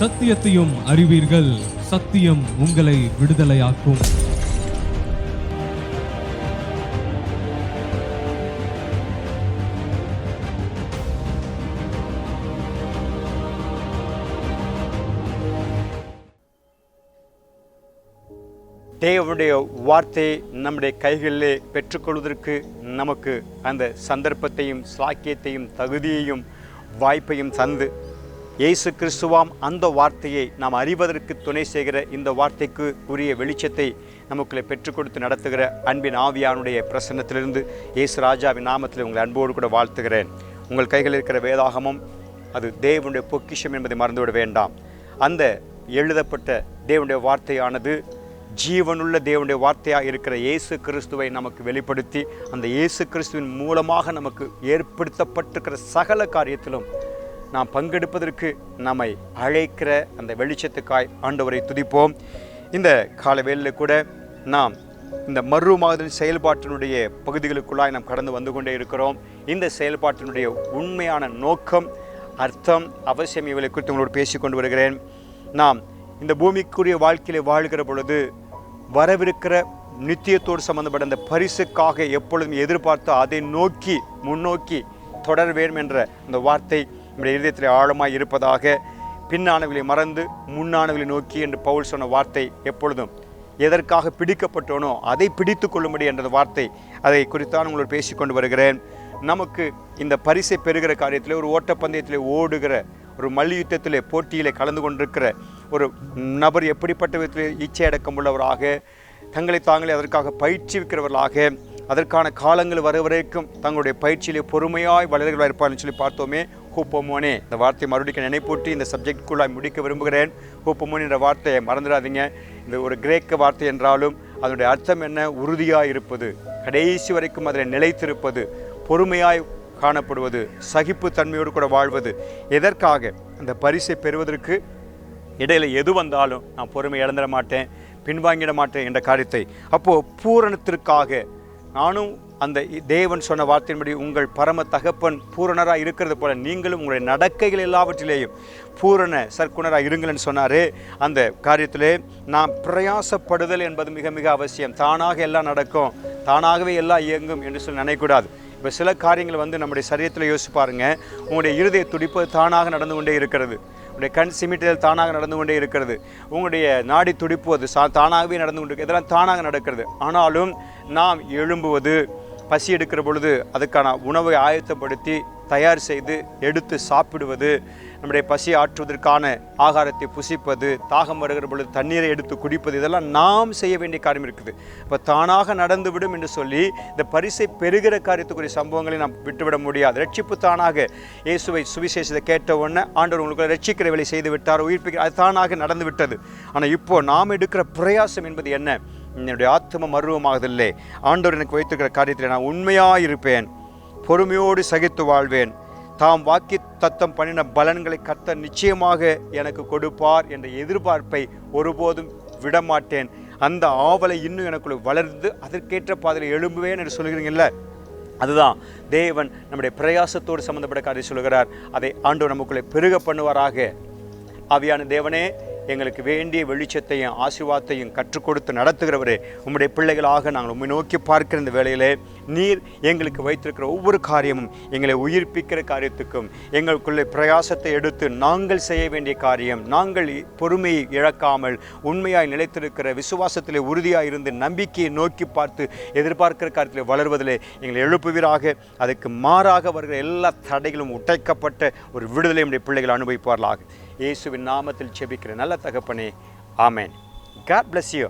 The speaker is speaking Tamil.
சத்தியத்தையும் அறிவீர்கள். சத்தியம் உங்களை விடுதலையாக்கும். தேவனுடைய வார்த்தையை நம்முடைய கைகளிலே பெற்றுக்கொள்வதற்கு நமக்கு அந்த சந்தர்ப்பத்தையும் சாக்கியத்தையும் தகுதியையும் வாய்ப்பையும் தந்து இயேசு கிறிஸ்துவாம் அந்த வார்த்தையை நாம் அறிவதற்கு துணை செய்கிற இந்த வார்த்தைக்கு உரிய வெளிச்சத்தை நமக்குள்ளே பெற்றுக் கொடுத்து நடத்துகிற அன்பின் ஆவியானுடைய பிரசன்னத்திலிருந்து இயேசு ராஜாவின் நாமத்தில் உங்களை அன்போடு கூட வாழ்த்துகிறேன். உங்கள் கைகளில் இருக்கிற வேதாகமம் அது தேவனுடைய பொக்கிஷம் என்பதை மறந்துவிட வேண்டாம். அந்த எழுதப்பட்ட தேவனுடைய வார்த்தையானது ஜீவனுள்ள தேவனுடைய வார்த்தையாக இருக்கிற இயேசு கிறிஸ்துவை நமக்கு வெளிப்படுத்தி அந்த இயேசு கிறிஸ்துவின் மூலமாக நமக்கு ஏற்படுத்தப்பட்டிருக்கிற சகல காரியத்திலும் நாம் பங்கெடுப்பதற்கு நம்மை அழைக்கிற அந்த வெளிச்சத்துக்காய் ஆண்டவரை துதிப்போம். இந்த காலவேளில் கூட நாம் இந்த மறுமாதல் செயல்பாட்டினுடைய பகுதிகளுக்குள்ளாய் நாம் கடந்து வந்து கொண்டே இருக்கிறோம். இந்த செயல்பாட்டினுடைய உண்மையான நோக்கம் அர்த்தம் அவசியம் இவளை குறித்து உங்களோடு பேசிக்கொண்டு வருகிறேன். நாம் இந்த பூமிக்குரிய வாழ்க்கையில் வாழ்கிற பொழுது வரவிருக்கிற நித்தியத்தோடு சம்பந்தப்பட்ட அந்த பரிசுக்காக எப்பொழுதும் எதிர்பார்த்து அதை நோக்கி முன்னோக்கி தொடர வேண்டும் என்ற அந்த வார்த்தை நம்முடைய இதயத்தில் ஆழமாக இருப்பதாக பின்னானவர்களை மறந்து முன்னானவர்களை நோக்கி என்று பவுல் சொன்ன வார்த்தை எப்பொழுதும் எதற்காக பிடிக்கப்பட்டோனோ அதை பிடித்து கொள்ளும்படி என்ற வார்த்தை. அதை குறித்தான் உங்களோடு பேசிக்கொண்டு வருகிறேன். நமக்கு இந்த பரிசை பெறுகிற காரியத்தில் ஒரு ஓட்டப்பந்தயத்தில் ஓடுகிற ஒரு மல்யுத்தத்தில் போட்டியில் கலந்து கொண்டிருக்கிற ஒரு நபர் எப்படிப்பட்ட விதத்தில் இச்சை அடக்கம் உள்ளவராக தங்களை தாங்களே அதற்காக பயிற்சிக்கிறவர்களாக அதற்கான காலங்கள் வர வரைக்கும் தங்களுடைய பயிற்சியிலே பொறுமையாய் வளர்களாக இருப்பார்னு சொல்லி பார்த்தோமே ஹூப்பமோனே. இந்த வார்த்தையை மறுபடியும் நினைப்பூட்டி இந்த சப்ஜெக்டுக்குள்ளாய் முடிக்க விரும்புகிறேன். ஹூப்பமோன் என்ற வார்த்தையை மறந்துடாதீங்க. இந்த ஒரு கிரேக்க வார்த்தை என்றாலும் அதனுடைய அர்த்தம் என்ன? உறுதியாக இருப்பது. கடைசி வரைக்கும் அதில் நிலைத்திருப்பது. பொறுமையாய் காணப்படுவது. சகிப்பு தன்மையோடு கூட வாழ்வது. எதற்காக? அந்த பரிசை பெறுவதற்கு இடையில் எது வந்தாலும் நான் பொறுமை இழந்துட மாட்டேன் பின்வாங்கிட மாட்டேன் என்ற காரியத்தை. அப்போது பூரணத்திற்காக நானும் அந்த தேவன் சொன்ன வார்த்தையின்படி உங்கள் பரம தகப்பன் பூரணராக இருக்கிறது போல நீங்களும் உங்களுடைய நடக்கைகள் எல்லாவற்றிலேயும் பூரண சர்க்குணராக இருங்கள்னு சொன்னார். அந்த காரியத்திலே நாம் பிரயாசப்படுதல் என்பது மிக மிக அவசியம். தானாக எல்லாம் நடக்கும். தானாகவே எல்லாம் இயங்கும் என்று சொல்லி நினைக்கக்கூடாது. இப்போ சில காரியங்கள் வந்து நம்முடைய சரீரத்தில் யோசிச்சு பாருங்கள் உங்களுடைய இருதய துடிப்பு தானாக நடந்து கொண்டே இருக்கிறது. உங்களுடைய கண் சிமிட்டுதல் தானாக நடந்து கொண்டே இருக்கிறது. உங்களுடைய நாடி துடிப்பு அது சா தானாகவே நடந்து கொண்டு இதெல்லாம் தானாக நடக்கிறது. ஆனாலும் நாம் எழும்புவது பசி எடுக்கிற பொழுது அதுக்கான உணவை ஆயத்தப்படுத்தி தயார் செய்து எடுத்து சாப்பிடுவது நம்முடைய பசி ஆற்றுவதற்கான ஆகாரத்தை புசிப்பது தாகம் வருகிற பொழுது தண்ணீரை எடுத்து குடிப்பது இதெல்லாம் நாம் செய்ய வேண்டிய காரியம் இருக்குது. இப்போ தானாக நடந்துவிடும் என்று சொல்லி இந்த பரிசை பெறுகிற காரியத்துக்குரிய சம்பவங்களை நாம் விட்டுவிட முடியாது. ரட்சிப்பு தானாக இயேசுவை சுவிசேஷத்தை கேட்ட உடனே ஆண்டவர் உங்களுக்கு ரட்சிக்கிற வேலை செய்து விட்டார் உயிர்ப்பிக்கிற அது தானாக நடந்து விட்டது. ஆனால் இப்போது நாம் எடுக்கிற பிரயாசம் என்பது என்ன? என்னுடைய ஆத்ம மருவமாகதில்லை. ஆண்டவர் எனக்கு வைத்திருக்கிற காரியத்தில் நான் உண்மையாக இருப்பேன் பொறுமையோடு சகித்து வாழ்வேன். தாம் வாக்கி தத்தம் பண்ணின பலன்களை கர்த்தர் நிச்சயமாக எனக்கு கொடுப்பார் என்ற எதிர்பார்ப்பை ஒருபோதும் விடமாட்டேன். அந்த ஆவலை இன்னும் எனக்குள்ள வளர்ந்து அதற்கேற்ற பாதையில் எழும்புவேன் என்று சொல்கிறீங்கல்ல அதுதான். தேவன் நம்முடைய பிரயாசத்தோடு சம்மந்தப்பட்ட காரியம் சொல்கிறார் அதை ஆண்டவர் நமக்குள்ளே பெருக பண்ணுவாராக. ஆவியான தேவனே எங்களுக்கு வேண்டிய வெளிச்சத்தையும் ஆசீர்வாதத்தையும் கற்றுக் கொடுத்து நடத்துகிறவரே உம்முடைய பிள்ளைகளாக நாங்கள் உண்மை நோக்கி பார்க்கிற இந்த வேளையிலே நீர் எங்களுக்கு வைத்திருக்கிற ஒவ்வொரு காரியமும் எங்களை உயிர்ப்பிக்கிற காரியத்துக்கும் எங்களுக்குள்ளே பிரயாசத்தை எடுத்து நாங்கள் செய்ய வேண்டிய காரியம் நாங்கள் பொறுமையை இழக்காமல் உண்மையாய் நிலைத்திருக்கிற விசுவாசத்திலே உறுதியாக இருந்து நம்பிக்கையை நோக்கி பார்த்து எதிர்பார்க்கிற காரியத்தில் வளர்வதிலே எங்களை எழுப்புவீராக. அதுக்கு மாறாக வருகிற எல்லா தடைகளும் உடைக்கப்பட்ட ஒரு விடுதலை நம்முடைய பிள்ளைகள் அனுபவிப்பார்களாக. இயேசுவின் நாமத்தில் செபிக்கிற நல்ல தகப்பனே. ஆமேன். God bless you